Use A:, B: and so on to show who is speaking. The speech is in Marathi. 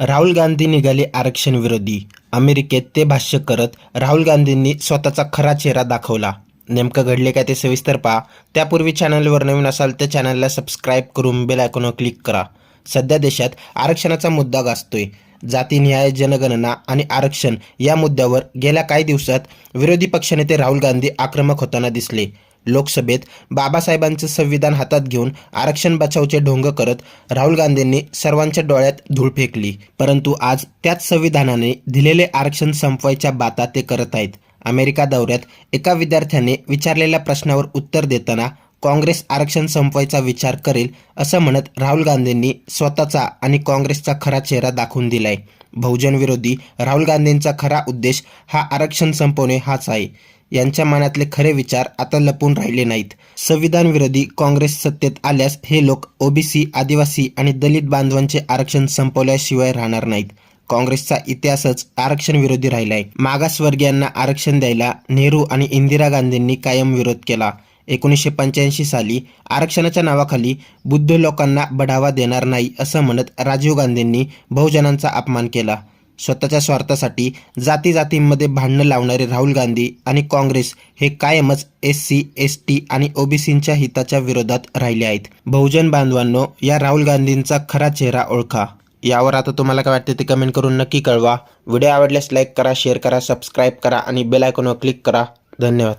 A: राहुल गांधी निघाले आरक्षण विरोधी अमेरिकेत ते भाष्य करत राहुल गांधींनी स्वतःचा खरा चेहरा दाखवला. नेमकं घडले काय ते सविस्तर पहा. त्यापूर्वी चॅनलवर नवीन असाल तर चॅनलला सबस्क्राईब करून बेल आयकॉनवर क्लिक करा. सध्या देशात आरक्षणाचा मुद्दा गाजतोय. जाती न्याय जनगणना आणि आरक्षण या मुद्द्यावर गेल्या काही दिवसात विरोधी पक्षनेते राहुल गांधी आक्रमक होताना दिसले. लोकसभेत बाबासाहेबांचं संविधान हातात घेऊन आरक्षण बचावचे ढोंग करत राहुल गांधींनी सर्वांच्या डोळ्यात धूळ फेकली. परंतु आज त्याच संविधानाने दिलेले आरक्षण संपवायच्या बाता ते करत आहेत. अमेरिका दौऱ्यात एका विद्यार्थ्याने विचारलेल्या प्रश्नावर उत्तर देताना काँग्रेस आरक्षण संपवायचा विचार करेल असं म्हणत राहुल गांधींनी स्वतःचा आणि काँग्रेसचा खरा चेहरा दाखवून दिलाय. बहुजन विरोधी राहुल गांधींचा खरा उद्देश हा आरक्षण संपवणे हाच आहे. यांच्या मनातले खरे विचार आता लपून राहिले नाहीत. संविधान विरोधी काँग्रेस सत्तेत आल्यास हे लोक ओबीसी आदिवासी आणि दलित बांधवांचे आरक्षण संपवल्याशिवाय राहणार नाहीत. काँग्रेसचा इतिहासच आरक्षण विरोधी राहिलाय. मागासवर्गीयांना आरक्षण द्यायला नेहरू आणि इंदिरा गांधींनी कायम विरोध केला. एकोणीसशे पंच्याऐंशी साली आरक्षणाच्या नावाखाली बुद्ध लोकांना बढावा देणार नाही असं म्हणत राजीव गांधींनी बहुजनांचा अपमान केला. स्वतःच्या स्वार्थासाठी जाती जातींमध्ये भांडणं लावणारे राहुल गांधी आणि काँग्रेस हे कायमच एस सी एस टी आणि ओबीसींच्या हिताच्या विरोधात राहिले आहेत. बहुजन बांधवांनो या राहुल गांधींचा खरा चेहरा ओळखा. यावर आता तुम्हाला काय वाटते ते कमेंट करून नक्की कळवा. व्हिडिओ आवडल्यास लाईक करा शेअर करा सबस्क्राईब करा आणि बेल आयकॉनवर क्लिक करा. धन्यवाद.